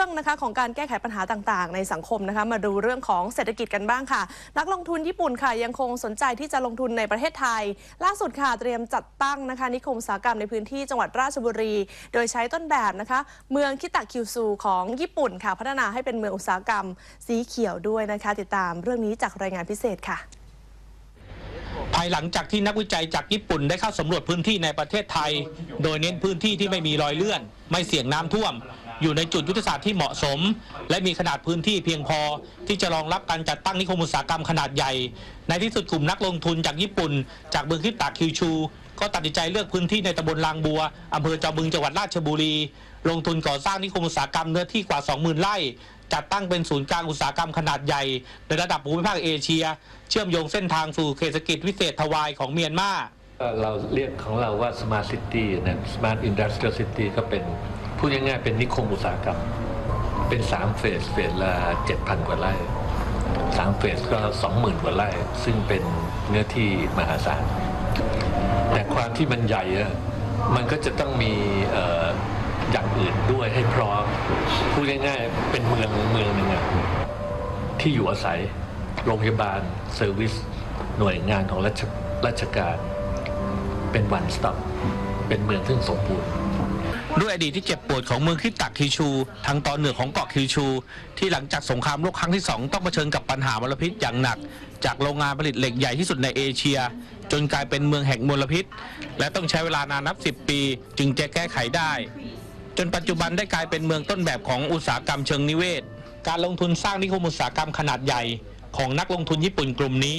รื่องนะคะของการแก้ไขปัญหาต่างๆ ในสังคมนะคะมาดูเรื่องของเศรษฐกิจกันบ้างค่ะ นักลงทุนญี่ปุ่นค่ะยังคงสนใจที่จะลงทุนในประเทศไทย ล่าสุดค่ะเตรียมจัดตั้งนะคะนิคมอุตสาหกรรมในพื้นที่จังหวัดราชบุรี โดยใช้ต้นแบบนะคะ เมืองคิตาคิวซูของญี่ปุ่นค่ะ พัฒนาให้เป็นเมืองอุตสาหกรรมสีเขียวด้วยนะคะ ติดตามเรื่องนี้จากรายงานพิเศษค่ะภายหลังจากที่นักวิจัยจากญี่ปุ่นได้เข้าสำรวจพื้นที่ในประเทศไทย โดยเน้นพื้นที่ที่ไม่มีรอยเลื่อน ไม่เสี่ยงน้ำท่วม อยู่ในจุดยุทธศาสตร์ที่เหมาะสม และมีขนาดพื้นที่เพียงพอที่จะรองรับการจัดตั้งนิคมอุตสาหกรรมขนาดใหญ่ ในที่สุดกลุ่มนักลงทุนจากญี่ปุ่น จากเมืองคิตาคิวชู ก็ตัดสินใจเลือกพื้นที่ในตำบลลางบัวอำเภอจอมบึงจังหวัดราชบุรี ลงทุนก่อสร้างนิคมอุตสาหกรรมเนื้อที่กว่า 20,000 ไร่จัดตั้งเป็นศูนย์กลางอุตสาหกรรมขนาดใหญ่ ในระดับภูมิภาคเอเชีย เชื่อมโยงเส้นทางสู่เขตเศรษฐกิจวิเศษทวายของเมียนมาเราเรียกของเราว่า Smart City นะ Smart Industrial City ก็เป็น พูดง่ายๆเป็นนิคมอุตสาหกรรม เป็น3เฟสเฟสละ7,000กว่าไร่3เฟสก็20,000กว่าไร่ ซึ่งเป็นเนื้อที่มหาศาล แต่ความที่มันใหญ่อะมันก็จะต้องมีเอ่ออย่างอื่นด้วยให้พร้อมพูดง่ายๆเป็นเมืองเมืองหนึ่งอะที่อยู่อาศัย โรงพยาบาล เซอร์วิส หน่วยงานของราชราชการ เป็นวันสต็อปเป็นเมืองที่สมบูรณ์ ด้วยอดีตที่เจ็บปวดของเมืองคิตาคิชูทางตอนเหนือของเกาะคิชู ที่หลังจากสงครามโลกครั้งที่ 2 ต้องเผชิญกับปัญหามลพิษอย่างหนัก จากโรงงานผลิตเหล็กใหญ่ที่สุดในเอเชีย จนกลายเป็นเมืองแห่งมลพิษ และต้องใช้เวลานานนับ 10 ปี จึงจะแก้ไขได้ จนปัจจุบันได้กลายเป็นเมืองต้นแบบของอุตสาหกรรมเชิงนิเวศ การลงทุนสร้างนิคมอุตสาหกรรมขนาดใหญ่ ของนักลงทุนญี่ปุ่นกลุ่มนี้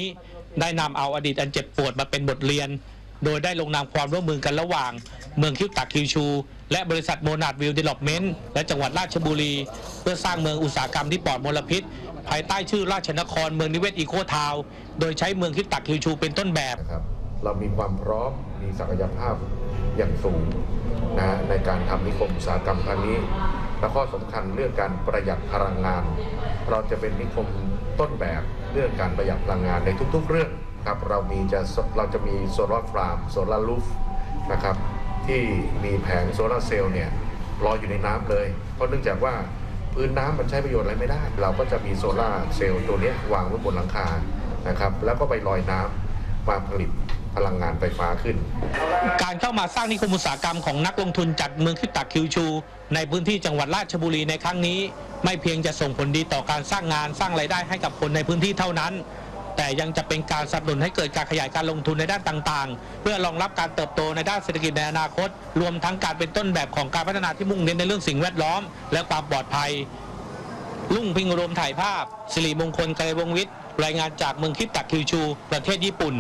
ได้นำเอาอดีตอันเจ็บปวดมาเป็นบทเรียน โดยได้ลงนามความร่วมมือกันระหว่าง เมืองคิวตาคิวชู และบริษัทโมนาดวิวเดเวล็อปเมนต์และจังหวัดราชบุรี เพื่อสร้างเมืองอุตสาหกรรมที่ปลอดมลพิษ ภายใต้ชื่อราชนครเมืองนิเวศอีโคทาวโดยใช้เมืองคิวตาคิวชูเป็นต้นแบบนะครับเรามีความพร้อมมีศักยภาพอย่างสูงนะฮะในการทำนิคมอุตสาหกรรมครั้งนี้และข้อสำคัญเรื่องการประหยัดพลังงาน เราจะเป็นนิคมต้นแบบเรื่องการประหยัดพลังงานในทุกๆ เรื่องครับเรามีจะเราจะมีโซลาร์ฟาร์มโซลาร์ลูฟนะครับ ที่มีแผงโซลาร์เซลล์เนี่ยลอยอยู่ในน้ำเลย เพราะเนื่องจากว่าพื้นน้ำมันใช้ประโยชน์อะไรไม่ได้ เราก็จะมีโซลาร์เซลล์ตัวนี้วางไว้บนหลังคานะครับแล้วก็ไปลอยน้ำมาผลิตพลังงานไฟฟ้าขึ้น การเข้ามาสร้างนิคมอุตสาหกรรมของนักลงทุนจากเมืองคิวตาคิวชู ในพื้นที่จังหวัดราชบุรีในครั้งนี้ ไม่เพียงจะส่งผลดีต่อการสร้างงานสร้างรายได้ให้กับคนในพื้นที่เท่านั้น แต่ยังจะเป็นการสนับสนุนให้เกิดการขยายการลงทุนในด้านต่างๆ เพื่อรองรับการเติบโตในด้านเศรษฐกิจในอนาคต รวมทั้งการเป็นต้นแบบของการพัฒนาที่มุ่งเน้นในเรื่องสิ่งแวดล้อม และความปลอดภัยลุ่งพิงรวมถ่ายภาพ สิริมงคลไกรวงวิทย์รายงานจากเมืองคิปตักคิวชู ประเทศญี่ปุ่น